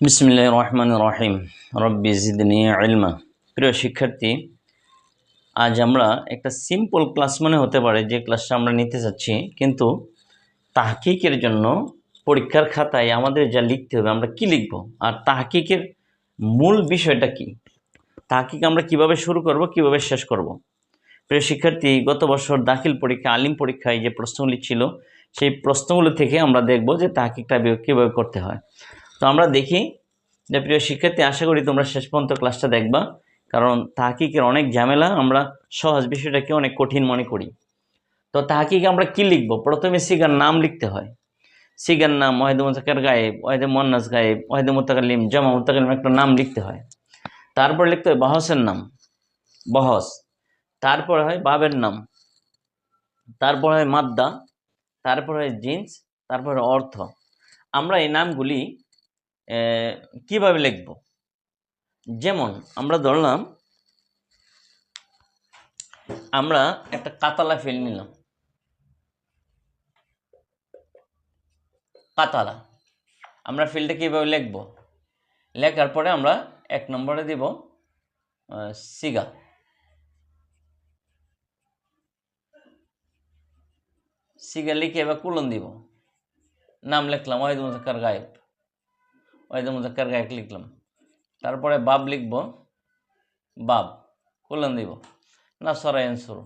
বিসমিল্লাহ রহমান রহিম। রব্বি জিদনি ইলমা প্রিয় শিক্ষার্থী, আজ আমরা একটা সিম্পল ক্লাস মনে হতে পারে যে ক্লাসটা আমরা নিতে চাচ্ছি কিন্তু তাহকিকের জন্য পরীক্ষার খাতায় আমাদের যা লিখতে হবে আমরা কি লিখব? আর তাহকিকের মূল বিষয়টা কি? তাহকিক আমরা কীভাবে শুরু করব, কীভাবে শেষ করব? প্রিয় শিক্ষার্থী, গত বছর দাখিল পরীক্ষা, আলিম পরীক্ষায় যে প্রশ্নগুলি ছিল, সেই প্রশ্নগুলো থেকে আমরা দেখব যে তাহকিকটা কীভাবে করতে হয়। তো আমরা দেখি যে প্রিয় শিক্ষার্থী, আশা করি তোমরা শেষ পর্যন্ত ক্লাসটা দেখবা। কারণ তাহকিকের অনেক ঝামেলা, আমরা সহজ বিষয়টাকে অনেক কঠিন মনে করি। তো তাহাকিকে আমরা কি লিখব? প্রথমে সিগার নাম লিখতে হয়। সিগার নাম ওয়াহিদ মুতাকার গায়েব, ওয়াহিদ মন্নাস গায়েব, ওয়াহিদ মুতাকালিম জামা মুতাকালিম একটা নাম লিখতে হয়। তারপর লিখতে হয় বহসের নাম। বহস। তারপর হয় বাবের নাম। তারপর হয় মাদ্দা। তারপর হয় জিন্স। তারপর অর্থ। আমরা এই নামগুলি কীভাবে লিখব? যেমন আমরা ধরলাম, আমরা একটা কাতালা ফিল নিলাম। কাতালা। আমরা ফিল্ডটা কীভাবে লিখব? লেখার পরে আমরা এক নম্বরে দিব সিগা। সিগা লিখে এবার কুলন দিব। নাম লিখলাম ওয়াহিদ মুজাক্কার গায়েব। ওয়াহিদ মুজাক্কার গায়েব লিখলাম। তারপরে বাব লিখব, বাব কুলন দিব। না সরাই শুরু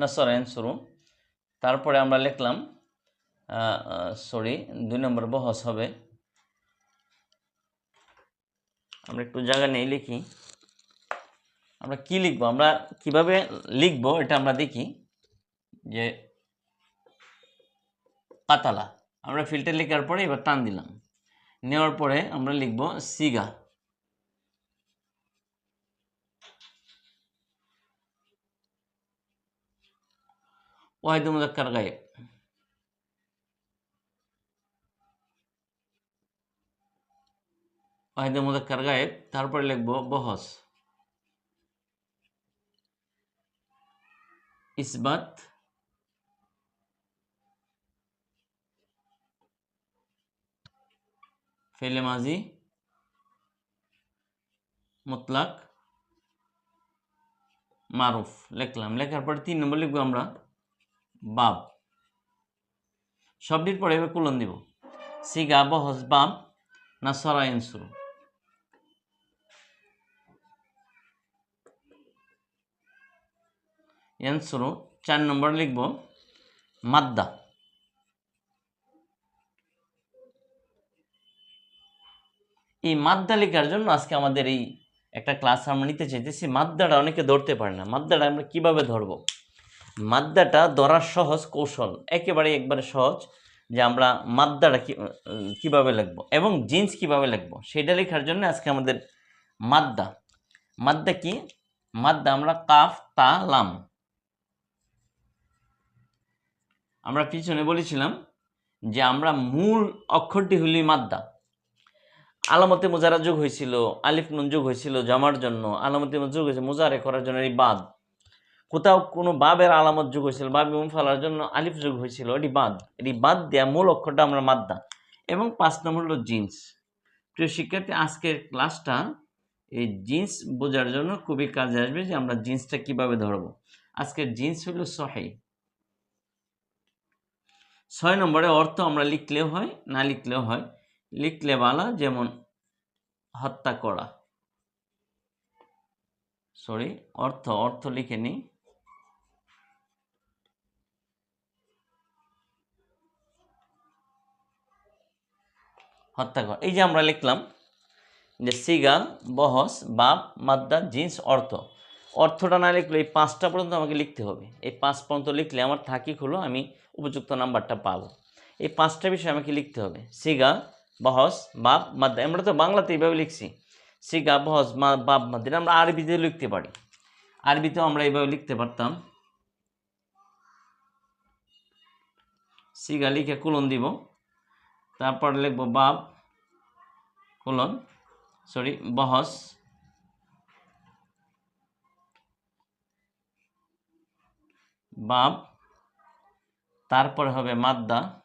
না সরাই শুরু তারপরে আমরা লিখলাম সরি, দুই নম্বর বহস হবে। আমরা একটু জায়গা নেই লিখি। আমরা কি লিখব? আমরা কীভাবে লিখব? এটা আমরা দেখি। যে কাতালা আমরা ফিল্টার লেখার পরে এবার টান দিলাম। নেওয়ার পরে আমরা লিখব সিগা। ওয়াহিদ মুজাক্কার গায়েব। ওয়াহিদ মুজাক্কার গায়েব, তারপরে লিখব বহস। ইসবাত ফেলে মাজি, মুতলাক, মারুফ লিখলাম। লেখার পরে তিন নম্বর লিখব আমরা, বাব। সবটির পরে এবার কুলন দিব। সিগা, বহস, বাব, না সরা ইনসুর ইয়ানসুরু চার নম্বর লিখব, মাদ্দা। এই মাদ্দা লেখার জন্য আজকে আমাদের এই একটা ক্লাস আমরা নিতে চাইতেছি। মাদ্দাটা অনেকে ধরতে পারে না। মাদ্দাটা আমরা কীভাবে ধরবো? মাদ্দাটা ধরার সহজ কৌশল, একেবারে একবারে সহজ যে আমরা মাদ্দাটা কীভাবে লিখব এবং জিন্স কীভাবে লিখব, সেটা লেখার জন্য আজকে আমাদের মাদ্দা। মাদ্দা কি? মাদ্দা আমরা কাফ, তা, লাম। আমরা পিছনে বলেছিলাম যে আমরা মূল অক্ষরটি হলি মাদ্দা। আলামতে মোজারা যোগ হয়েছিল, আলিফ নুন যোগ হয়েছিল জমার জন্য, আলামতে যোগ হয়েছে মোজারে করার জন্য এই বাদ কোথাও কোনো বাবের আলামত যোগ হয়েছিল, বাব এবং ফেলার জন্য আলিফ যোগ হয়েছিল এটি বাদ এটি বাদ দেয়া মূল অক্ষরটা আমরা মাদ্দা এবং পাঁচ নম্বর হলো জিন্স। প্রিয় শিক্ষার্থী, আজকের ক্লাসটা এই জিন্স বোঝার জন্য খুবই কাজে আসবে যে আমরা জিন্সটা কীভাবে ধরবো। আজকের জিন্স হলো সহাই ছয় নম্বরে অর্থ আমরা লিখলেও হয়, না লিখলেও হয়। লিখলে বালা, যেমন হত্যা করা। সরি অর্থ অর্থ লিখে নিই। হত্যা করা। এই যে আমরা লিখলাম যে সিগা বহস, বাপ, মাদ্দা, জিন্স, অর্থ। অর্থটা না লিখলে এই পাঁচটা পর্যন্ত আমাকে লিখতে হবে। এই পাঁচ পর্যন্ত লিখলে আমার থাকি হলো আমি উপযুক্ত নাম্বারটা পাবো। এই পাঁচটা বিষয় আমাকে লিখতে হবে। সিগা বহস, বাপ, মাদ্দা, আমরা তো বাংলাতে এইভাবে লিখছি। সিগা বহস বাপ, মাদ্দা, আমরা আরবিতেও লিখতে পারি। আরবিতেও আমরা এইভাবে লিখতে পারতাম। সিগা লিখে কুলন দিব। তারপর লিখব বাপ, কুলন সরি বহস। বাপ, তারপরে হবে মাদ্দা।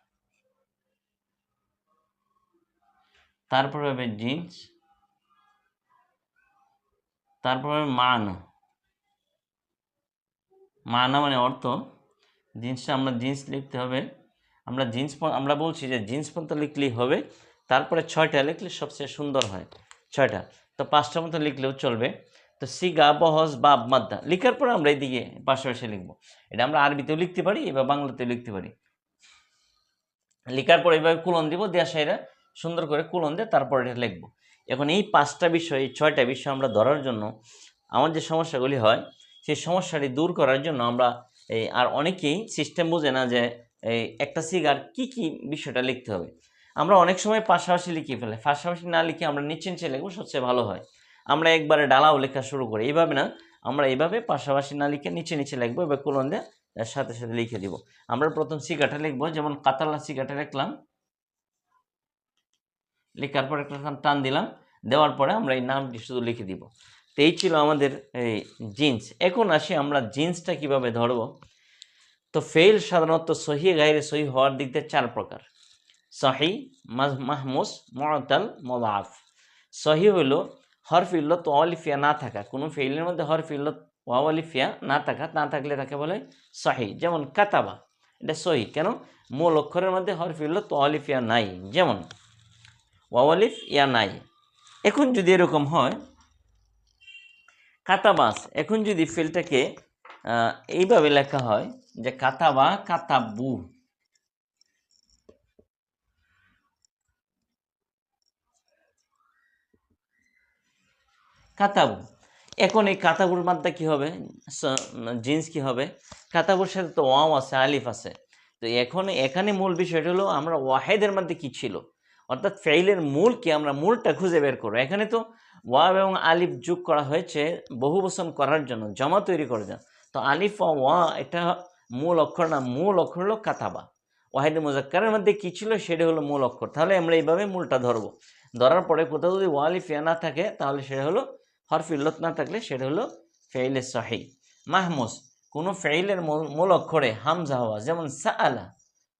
তারপরে হবে জিন্স, তারপর হবে মানা। মানা মানে অর্থ, জিন্সটা আমরা জিন্স লিখতে হবে। আমরা জিন্স আমরা বলছি যে জিন্স পর্যন্ত লিখলেই হবে, তারপরে ছয়টা লিখলে সবচেয়ে সুন্দর হয়, ছয়টা। তো পাঁচটা মতো লিখলেও চলবে। তো সিগা, বহস, বাব, মাদ্দা, লিখার পর আমরা এইদিকে পাশাপাশি লিখব। এটা আমরা আরবিতেও লিখতে পারি বা বাংলাতেও লিখতে পারি। লিখার পর এইভাবে কুলন দিব দেয়া সাইরা সুন্দর করে কুলন দিয়ে তারপর এটা লিখব। এখন এই পাঁচটা বিষয়, এই ছয়টা বিষয় আমরা ধরার জন্য আমার যে সমস্যাগুলি হয়, সেই সমস্যাটি দূর করার জন্য আমরা এই আর অনেকেই সিস্টেম বোঝে না যে এই একটা সিগার কি কি বিষয়টা লিখতে হবে। আমরা অনেক সময় পাশাপাশি লিখে ফেলে, পাশাপাশি না লিখে আমরা নিচে নিচে লিখব, সবচেয়ে ভালো হয়। আমরা একবারে ডালাও লেখা শুরু করি, এইভাবে না, আমরা এইভাবে পাশাপাশি না লিখে নিচে নিচে লিখব, এবার কুলন দিয়ে সাথে সাথে লিখে দিব। আমরা প্রথম সিগাটা লিখব, যেমন কাতালা সিগাটা লিখলাম। লেখার পর একটা টান দিলাম। দেওয়ার পরে আমরা এই নামটি শুধু লিখে দিব। তো এই ছিল আমাদের এই জিন্স। এখন আসি আমরা জিন্সটা কীভাবে ধরবো? তো ফেল সাধারণত সহি গাইরে সহি হওয়ার দিক দিয়ে চার প্রকার। সহি মাহ- মাহমুস, মতাল, মদাফ। সহি হইল হরফ ইল্লত ওয়ালিফিয়া না থাকা। কোনো ফেইলের মধ্যে হরফ ইল্লত ওয়ালিফিয়া না থাকা। না থাকলে তাকে বলে সহি। যেমন কাতাবা, এটা সহি। কেন? মূল অক্ষরের মধ্যে হরফ ইল্লত ওয়ালিফিয়া নাই। যেমন ওয়ালিফ ইয়া নাই। এখন যদি এরকম হয়, কাতাবাস, এখন যদি ফিলটাকে এইভাবে লেখা হয় যে কাতাবা কাতাবু। কাতাবু। এখন এই কাতাবুর মাত্রা কি হবে? জিন্স কি হবে? কাতাবুর সাথে তো ওয়াও আছে, আলিফ আছে। তো এখন, এখানে মূল বিষয়টা হলো আমরা ওয়াহেদের মধ্যে কি ছিল? অর্থাৎ ফেইলের মূল কি আমরা মূলটা খুঁজে বের করব। এখানে তো ওয়াব এবং আলিফ যোগ করা হয়েছে বহু বচন করার জন্য, জমা তৈরি করার জন্য। তো আলিফ ওয়া এটা মূল অক্ষর না, মূল অক্ষর হলো কাতাবা। ওয়াহিদ মুজাক্কারের মধ্যে কী ছিল সেটা হলো মূল অক্ষর। তাহলে আমরা এইভাবে মূলটা ধরবো। ধরার পরে কোথাও যদি ওয়ালিফ ইয়া না থাকে, তাহলে সেটা হলো হরফ ইল্লত না থাকলে সেটা হলো ফেইলে সাহি। মাহমুস কোনো ফেইলের মূল অক্ষরে হামজা হওয়া, যেমন সাআলা।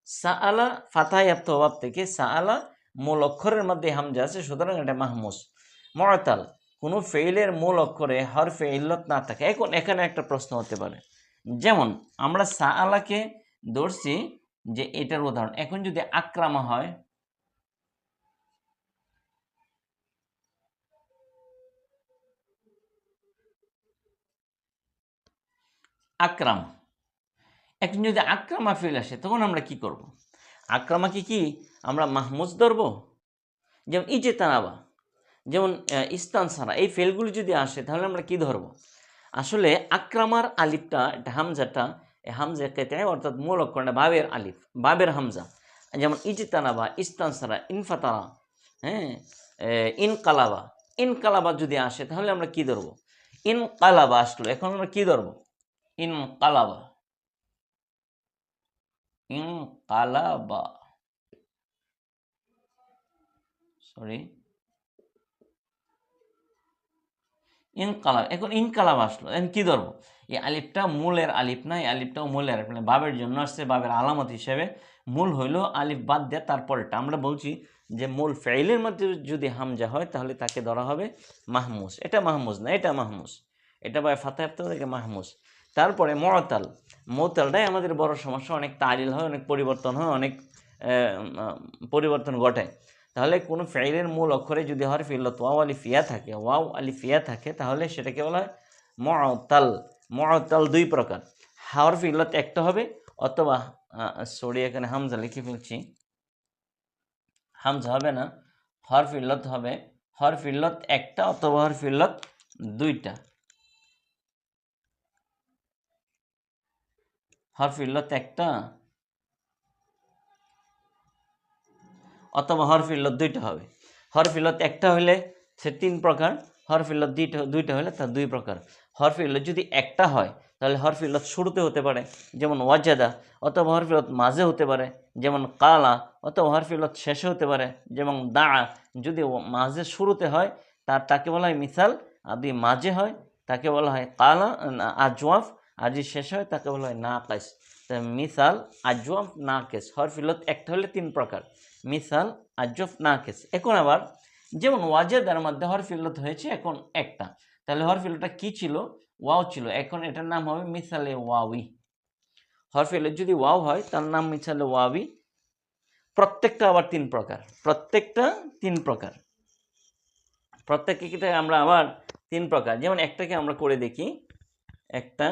সাআলা ফাতায়াপ্ত অভাব থেকে সাআলা মূল অক্ষরের মধ্যে হামজা আছে, সুতরাং এটা মাহমুস। মরতাল কোনো ফেইলের মূল অক্ষরে হরফে ইল্লত না থাকে। এখন এখানে একটা প্রশ্ন হতে পারে। যেমন, আমরা সাআলাকে ধরছি যে এটার উদাহরণ। এখন যদি আক্রামা হয়, আক্রাম। এখন যদি আক্রামা ফেল আসে, তখন আমরা কি করব। আক্রামাকে কি আমরা মাহমুজ ধরব? যেমন ইজে তানাবা যেমন ইস্তান সারা এই ফেলগুলি যদি আসে, তাহলে আমরা কি ধরব? আসলে আক্রামার আলিফটা, এটা হামজাটা হামজা কেতে অর্থাৎ মূল অক্ষরটা বাবের আলিফ, বাবের হামজা। যেমন ইজতানাবা ইস্তান সারা ইনফাতারা হ্যাঁ ইনকালাবা ইনকালাবা যদি আসে, তাহলে আমরা কি ধরবো? ইনকালাবা আসলো, এখন আমরা কি ধরবো? ইনকালাবা। ইনকালাবা। সরি ইনকালাব, এখন ইনকালাব আসলো। এখন কি ধরবো? এই আলিফটা মূলের আলিফ না এই আলিফটাও মূলের আলিফ বাবের জন্য আসছে বাবের আলামত হিসেবে মূল হইল আলিফ বাদ দেয় তারপরেটা আমরা বলছি যে মূল ফেইলের মধ্যে যদি হামজা হয়, তাহলে তাকে ধরা হবে মাহমুস এটা মাহমুজ না, এটা মাহমুস এটা বা ফাতাহাপ্ত থেকে মাহমুস তারপরে মরতাল মৌতালটাই আমাদের বড় সমস্যা, অনেক তালিল হয়, অনেক পরিবর্তন হয়, অনেক পরিবর্তন ঘটায়। তাহলে কোনো ফেইলের মূল অক্ষরে যদি হরফ ইল্লত ওয়াও আলি ফিয়া থাকে, ওয়াও আলি ফিয়া থাকে, তাহলে সেটাকে বলা হয় মতাল মতাল দুই প্রকার। হরফ ইল্লত একটা হবে, অথবা সরি, এখানে হামজা লিখে ফেলছি। হামজা হবে না হরফ ইল্লত হবে হরফ ইল্লত একটা অথবা হরফ ইল্লত দুইটা। হরফ ইল্লত একটা অথবা হরফ ইল্লত দুইটা হবে। হরফ ইল্লত একটা হলে সে তিন প্রকার হরফ ইল্লত দুইটা দুইটা হলে তার দুই প্রকার। হরফ ইল্লত যদি একটা হয় তাহলে হরফ ইল্লত শুরুতে হতে পারে যেমন ওয়াজাদা অথবা হরফ ইল্লত মাঝে হতে পারে যেমন কালা অথবা হরফ ইল্লত শেষে হতে পারে যেমন দা যদি মাঝে শুরুতে হয় তার তাকে বলা হয় মিসাল আর যদি মাঝে হয় তাকে বলা হয় কালা না, আজওয়াফ আর যদি শেষে হয় তাকে বলা হয় না তা মিসাল আজওয়াফ নাকেস হরফিলত একটা হলে তিন প্রকার। মিসাল আজওয়াফ নাকেস এখন আবার যেমন ওয়াজের ওয়াজেদার মধ্যে হরফিলত হয়েছে, এখন একটা। তাহলে হরফিলতটা কি ছিল? ওয়াও ছিল। এখন এটার নাম হবে মিসালে ওয়াউই হরফিলত যদি ওয়াও হয়, তার নাম মিসালে ওয়াউই প্রত্যেকটা আবার তিন প্রকার। প্রত্যেকটা তিন প্রকার। প্রত্যেকটা আমরা আবার তিন প্রকার। যেমন একটাকে আমরা করে দেখি। একটা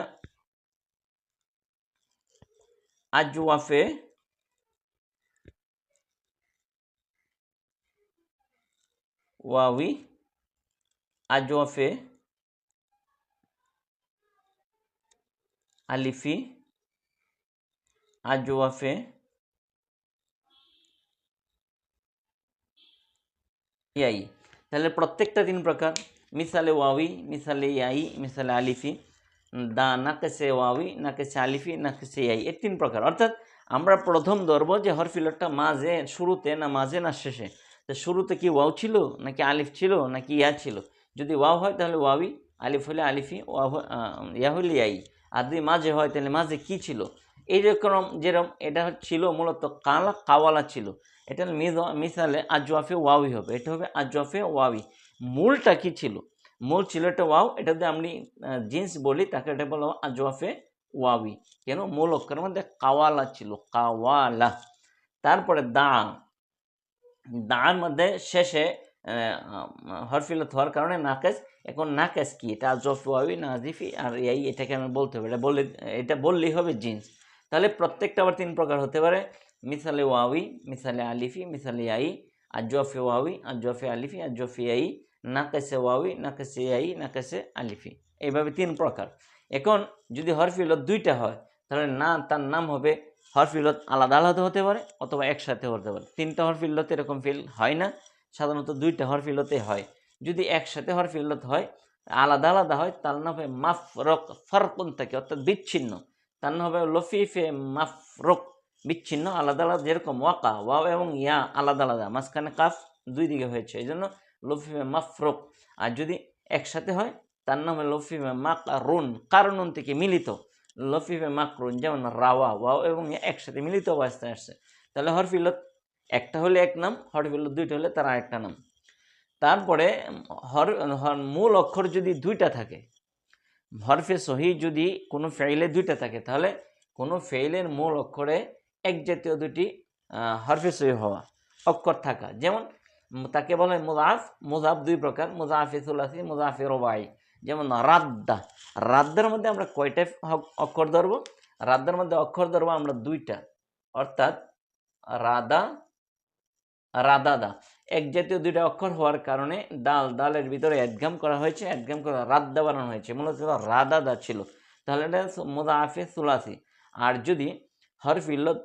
আজওয়াফে ওয়াবি আজওয়াফে আলিফি আজওয়াফে ইয়াই তাহলে প্রত্যেকটা তিন প্রকার। মিসালে ওয়াবি মিসালে ইয়াই, মিসালে আলিফি। দা নাকেসে ওয়াবি নাকেসে আলিফি নাকেসে ইয়াই। এর তিন প্রকার। অর্থাৎ আমরা প্রথম ধরবো যে হরফিলতটা মাঝে, শুরুতে না মাঝে না শেষে। তো শুরুতে কি ওয়াও ছিল, নাকি আলিফ ছিল, নাকি ইয়া ছিল? যদি ওয়াও হয় তাহলে ওয়াবি আলিফ হলে আলিফি ওয়া ইয়া হলে ইয়াই। আর যদি মাঝে হয় তাহলে মাঝে কি ছিল? এইরকম যেরকম এটা ছিল মূলত কালা কাওয়ালা ছিল। এটা মিসালে আজওয়াফে ওয়াবি হবে। এটা হবে আজওয়াফে ওয়াবি মূলটা কি ছিল? মূল ছিল এটা ওয়াও। এটা যদি আমি জিন্স বলি, তাকে এটা বলো আজওয়াফে ওয়াবি কেন? মূল অক্ষরের মধ্যে কাওয়ালা ছিল, কাওয়ালা। তারপরে দা। দাঁড় মধ্যে শেষে হরফিলত হওয়ার কারণে নাকেস এখন নাকেস কি? এটা আজফি ওয়াবি নাজিফি, আর এই এটাকে আমি বলতে হবে এটা বললে, এটা বললেই হবে জিন্স। তাহলে প্রত্যেকটা আবার তিন প্রকার হতে পারে। মিসালে ওয়াবি মিসালে আলিফি, মিসালে আই আর আজফি ওয়াবি আজফি আলিফি আজফি আই নাকেসে ওয়াবি নাকেসে আই নাকেসে আলিফি। এইভাবে তিন প্রকার। এখন যদি হরফিলত দুইটা হয়, তাহলে না তার নাম হবে হরফিলত আলাদা আলাদা হতে পারে অথবা একসাথে হতে পারে। তিনটা হরফিল্লতে এরকম ফিল হয় না, সাধারণত দুইটা হরফিলতে হয়। যদি একসাথে হরফিল্লত হয়, আলাদা আলাদা হয়, তার নাম হবে মাফরক, ফারকুন থাকে, অর্থাৎ বিচ্ছিন্ন। তার নাম হবে লফিফে মাফরক, বিচ্ছিন্ন, আলাদা আলাদা, যেরকম ওয়াকা, ওয়াও এবং ইয়া আলাদা আলাদা, মাঝখানে কাফ দুই দিকে হয়েছে এই জন্য লফিফে মাফরক। আর যদি একসাথে হয়, তার নাম হবে লফিফে মাকারুন কারণ থেকে মিলিত। লফিফে মাকরুন, যেমন রাওয়া, ওয়াও এবং একসাথে মিলিত অবস্থায় আসছে। তাহলে হরফিলত একটা হলে এক নাম, হরফিলত দুইটা হলে তার আরেকটা নাম। তারপরে হর মূল অক্ষর যদি দুইটা থাকে, হরফে সহি যদি কোনো ফেইলে দুইটা থাকে, তাহলে কোনো ফেইলের মূল অক্ষরে এক জাতীয় দুটি হরফে সহি হওয়া, অক্ষর থাকা। যেমন তাকে বলা হয় মুজাফ মুজাফ দুই প্রকার মুজাফে সুলাসি মুজাফে রবাই। যেমন রাদ্দা, রাদ্দার মধ্যে আমরা কয়টা অক্ষর ধরবো? রাদ্দার মধ্যে অক্ষর ধরবো আমরা দুইটা। অর্থাৎ রাদা, রাদাদা। এক জাতীয় দুইটা অক্ষর হওয়ার কারণে দাল, দালের ভিতরে অ্যাডগাম করা হয়েছে, অ্যাডগাম করে রাদ্দা বানানো হয়েছে। মূলত রাদাদা ছিল। তাহলে এটা মোদাফে সুলাসি। আর যদি হরফ ইল্লত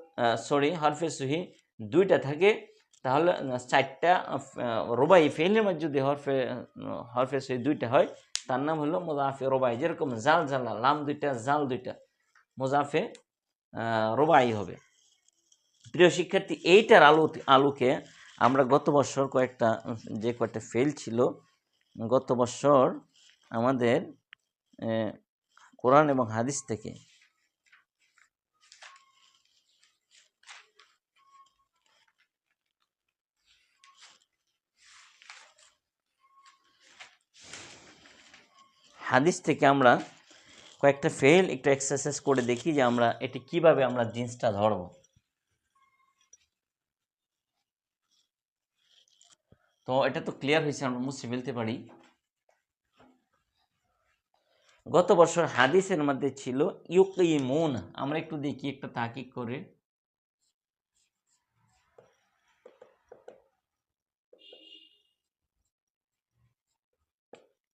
সরি, হরফে সুহি দুইটা থাকে, তাহলে চারটা রোবাই ফেলের মধ্যে যদি হরফে হরফে সুহি দুইটা হয় তার নাম হলো মোজাফে রোবাই, যেরকম জাল জালা, লাম দুইটা, জাল দুইটা মোজাফে রোবাই হবে। প্রিয় শিক্ষার্থী, এইটার আলো আলোকে আমরা গত বছর কয়েকটা, যে কয়েকটা ফেল ছিল, গত বছর আমাদের কোরআন এবং হাদিস থেকে হাদিস থেকে আমরা কয়েকটা ফেল একটু এক্সারসাইজ করে দেখি যে আমরা এটি কীভাবে আমরা জিন্সটা ধরবো। তো এটা তো ক্লিয়ার হয়েছে, আমরা মুছে ফেলতে পারি। গত বছর হাদিসের মধ্যে ছিল, ইউকিমুন আমরা একটু দেখি, একটা তাকিক করে।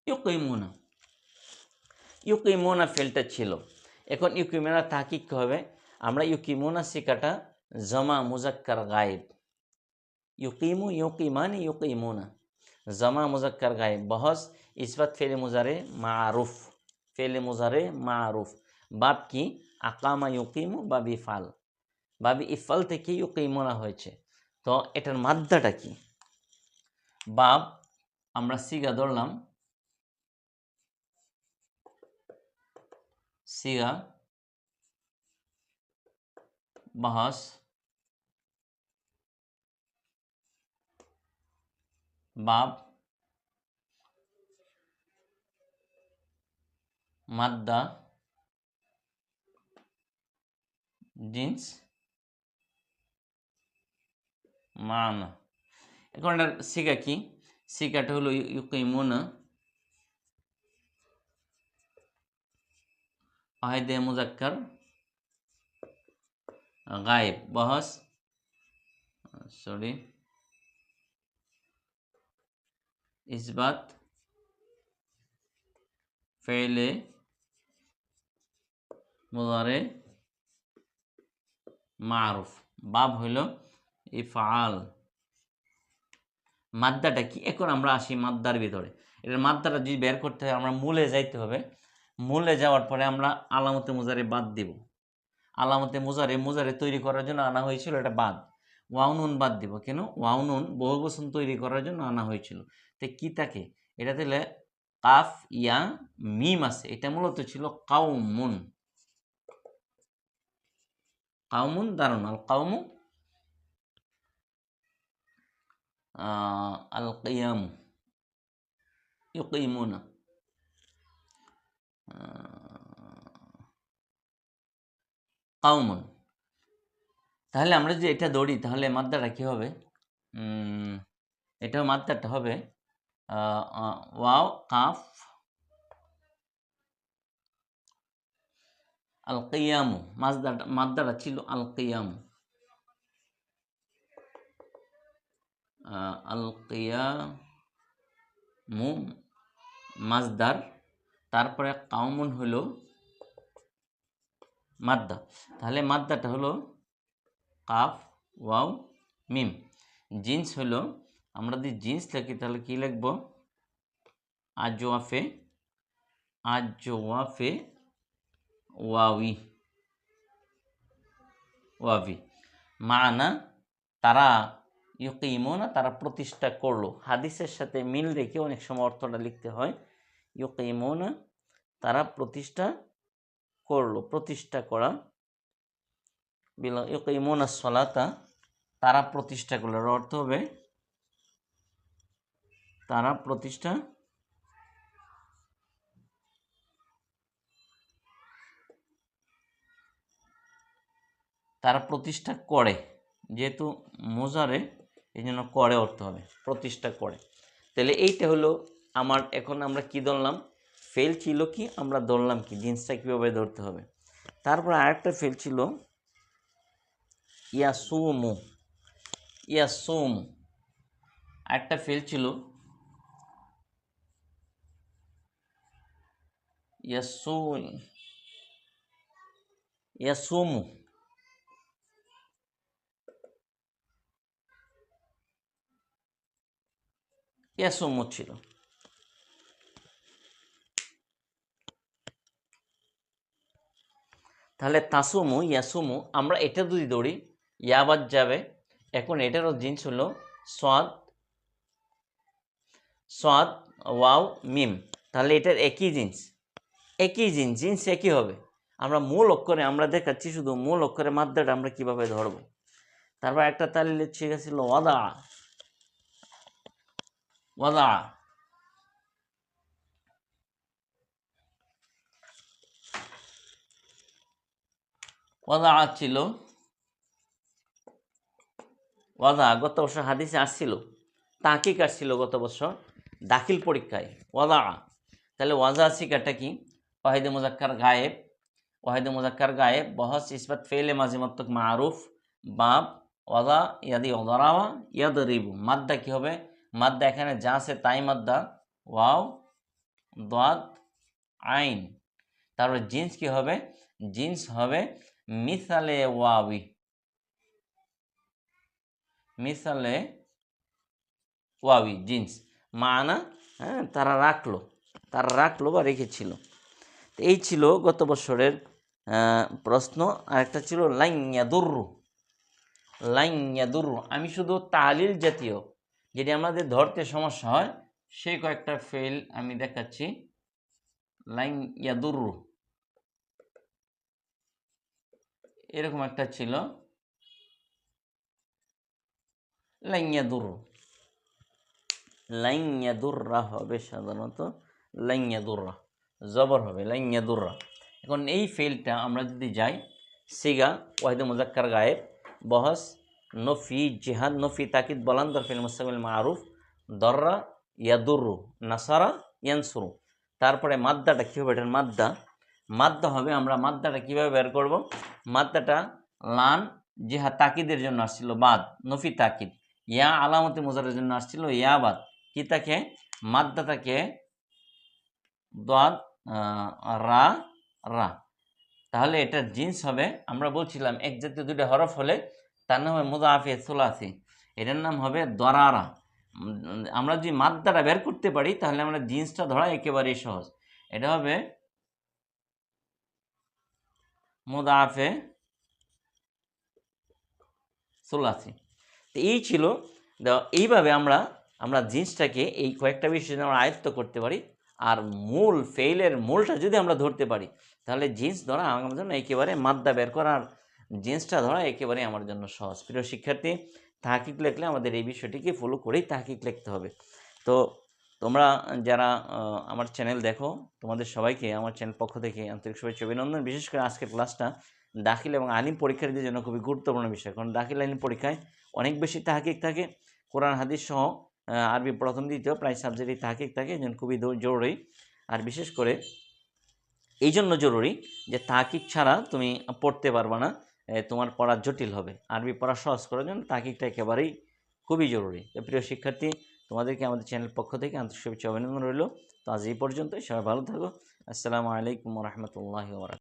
ইউকিমুনা ইউকিমুনা ফেলটা ছিল। এখন ইউকিমুনা তাকিক হবে? আমরা ইউকিমুনা শিকাটা জমা মুজাক্কার গায়েব। ইউকিমু ইউকিমানি ইউকিমুনা। জমা মুজাক্কার গায়েব। বহস, ইসবাত ফেলে মুজারে মারুফ। ফেলে মুজারে মারুফ। বাপ কি? আকামা ইউকিমু বাবি ফাল। বাবি ইফাল থেকে ইউকিমুনা হয়েছে। তো এটার মাদ্দাটা কি? বাপ আমরা সিগা ধরলাম। সিগা বহস বাব মাদ্দা জিন্স মানা এখন এটার শিকা কি শিকাটা হলো ইউকিমুনা আহেদে মুজাক্কার, গায়েব, বহস, সরি, ইসবাত ফেলে মুদারে, মারুফ, বাব হইল ইফআল। মাদ্দাটা কি? এখন আমরা আসি মাদ্দার ভিতরে। এটার মাদ্দাটা যদি বের করতে হয়, আমরা মূলে যাইতে হবে। মূলে যাওয়ার পরে আমরা আলামতে মুজারে বাদ দিব। আলামতে মুজারে মুজারে তৈরি করার জন্য আনা হয়েছিল এটা বাদ ওয়াউনুন বাদ দিব। কেন? ওয়াউনুন বহু বহুবচন তৈরি করার জন্য আনা হয়েছিল। তো কি তাকে? এটা দিলে কাফ, ইয়া, মিম আছে। এটা মূলত ছিল কাউমুন কাউমুন দারুণ আল কাউমু আল কিয়াম। ইউকিমুনা। কাউমুন তাহলে আমরা যদি এটা দৌড়ি তাহলে মাদ্দাটা কী হবে? এটাও মাদ্দাটা হবে ওয়াও কাফ আল কিয়ামু মাদ্দাটা মাদ্দাটা ছিল আল কিয়ামু আল কিয়ামু মাজদার তারপরে কাউমুন হলো মাদ্দা। তাহলে মাদ্দাটা হলো কাফ, ওয়াও, মিম। জিন্স হলো আমরা যদি জিন্স লিখি, তাহলে কি লিখব? আজওয়াফে আজওয়াফে ওয়াবি ওয়াবি মানা, তারা ইউকিমোনা, তারা প্রতিষ্ঠা করল। হাদিসের সাথে মিল রেখে অনেক সময় অর্থটা লিখতে হয়। ইউকিমোনা প্রতিষ্ঠা করল, প্রতিষ্ঠা করা। বিল সলাতা, তারা প্রতিষ্ঠা করল। অর্থ হবে তারা প্রতিষ্ঠা তারা প্রতিষ্ঠা করে, যেহেতু মোজারে এই জন্য করে অর্থ হবে, প্রতিষ্ঠা করে। তাহলে এইটা হলো আমার, এখন আমরা কি ধরলাম? ফেল ছিল কি? আমরা ধরলাম কি? জিন্সটা কীভাবে ধরতে হবে? তারপর আরেকটা ফেল ছিল, ইয়াসুমু ইয়াসুমু। আরেকটা ফেল ছিল ইয়াসু ইয়াসুমু। ইয়াসুমু ছিল। তাহলে তাসুমু, ইয়াসুমু, আমরা এটা যদি দৌড়ি ইয়াবাদ যাবে। এখন এটারও জিন্স হলো সোয়াদ সোয়াদ, ওয়াও, মিম। তাহলে এটার একই জিন্স একই জিন্স জিন্স একই হবে। আমরা মূল অক্ষরে আমরা দেখাচ্ছি, শুধু মূল অক্ষরে মাদ্রাটা আমরা কীভাবে ধরবো। তারপর একটা ঠিক ছিল ওয়াদা। ওয়াদা। ওয়াদা ছিল ওয়াদা, গত বছর হাদিসে আসছিল তাকিক আসছিল গত বছর দাখিল পরীক্ষায়, ওয়াদা। তাহলে ওয়াজা শিকারটা কি? ওয়াহিদে মুজাক্কার গায়েব, ওয়াহিদে মুজাক্কার গায়েব, বহস, ইসবাত ফেলে মাঝে মাজিমত্তক, মারুফ, বাব, ওয়াদা, ইয়াদি ওদরাওয়া ইয়াদ রিবু মাদ্দা কী হবে? মাদ্দা এখানে যা আছে তাই মাদ্দা। ওয়াও, দাদ, আইন। তারপরে জিন্স কি হবে? জিন্স হবে মিসালে ওয়াবি। মিসালে ওয়াবি, জিন্স। মানা হ্যাঁ তারা রাখল। তারা রাখল বা রেখেছিল। এই ছিল গত বছরের প্রশ্ন। আরেকটা ছিল লাইয়াদুরু লাইয়াদুরু আমি শুধু তালিল জাতীয়, যেটি আমাদের ধরতে সমস্যা হয় সেই কয়েকটা ফেল আমি দেখাচ্ছি। লাইন ইয়াদুরু এরকম একটা ছিল। লাইয়াদুর। লাইয়াদুররা হবে সাধারণত লাইয়াদুররা। জবর হবে লাইয়াদুররা। এখন এই ফেলটা আমরা যদি যাই, সিগা ওয়াহিদ মুজাক্কার গায়েব, বহস, নফি, জিহাদ, নফি, তাকিদ, বলান্দর, ফিল মুসাকিল মারুফ, দররা, ইয়াদুরু, নাসারা, ইয়ানসুরু। তারপরে মাদ্দাটা কী হবে? এটার মাদ্দা মাদ্দা হবে, আমরা মাদ্দাটা কীভাবে বের করব? মাদ্দাটা লান জিহা তাকিদের জন্য আসছিল, বাদ, নফি তাকিদ। ইয়া আলামতি মোজারের জন্য আসছিল, ইয়া বাদ। কি তাকে? মাদ্দাটাকে দাদ রা রা। তাহলে এটা জিন্স হবে, আমরা বলছিলাম এক জাতীয় দুটো হরফ হলে তার নাম হবে মুদাফে সুলাসি। এটার নাম হবে দরারা। আমরা যদি মাদ্দাটা বের করতে পারি, তাহলে আমরা জিন্সটা ধরা একেবারেই সহজ। এটা হবে মুদাফে সুলাসি তো এই ছিল এইভাবে আমরা আমরা জিন্সটাকে এই কয়েকটা বিষয় যদি আমরা আয়ত্ত করতে পারি, আর মূল ফেইলের মূলটা যদি আমরা ধরতে পারি, তাহলে জিন্স ধরা আমার জন্য একেবারে মাদ্দা বের করার জিন্সটা ধরা একেবারে আমার জন্য সহজ। প্রিয় শিক্ষার্থী, তাহাকিক লিখলে আমাদের এই বিষয়টিকে ফলো করেই তাহাকিক লিখতে হবে। তো তোমরা, যারা আমার চ্যানেল দেখো, তোমাদের সবাইকে, আমার চ্যানেল পক্ষ থেকে আন্তরিক শুভেচ্ছা, অভিনন্দন। বিশেষ করে আজকের ক্লাসটা দাখিল এবং আলিম পরীক্ষার্থীদের জন্য খুবই গুরুত্বপূর্ণ বিষয়। কারণ দাখিল আলিম পরীক্ষায় অনেক বেশি তাহাকিক থাকে। কোরআন, হাদিস সহ আরবি প্রথম, দ্বিতীয় প্রায় সাবজেক্টই তাহাকিক থাকে এই জন্য খুবই জরুরি। আর বিশেষ করে এই জন্য জরুরি যে তাহাকিক ছাড়া তুমি পড়তে পারবা না তোমার পড়া জটিল হবে। আরবি পড়া সহজ করার জন্য তাহাকিকটা একেবারেই খুবই জরুরি। প্রিয় শিক্ষার্থী তোমাদেরকে আমাদের চ্যানেল পক্ষ থেকে আন্তরিক শুভেচ্ছা অভিনন্দন রইল। তো আজ এই পর্যন্ত সবাই ভালো থাকো। আসসালামু আলাইকুম রহমতুল্লাহ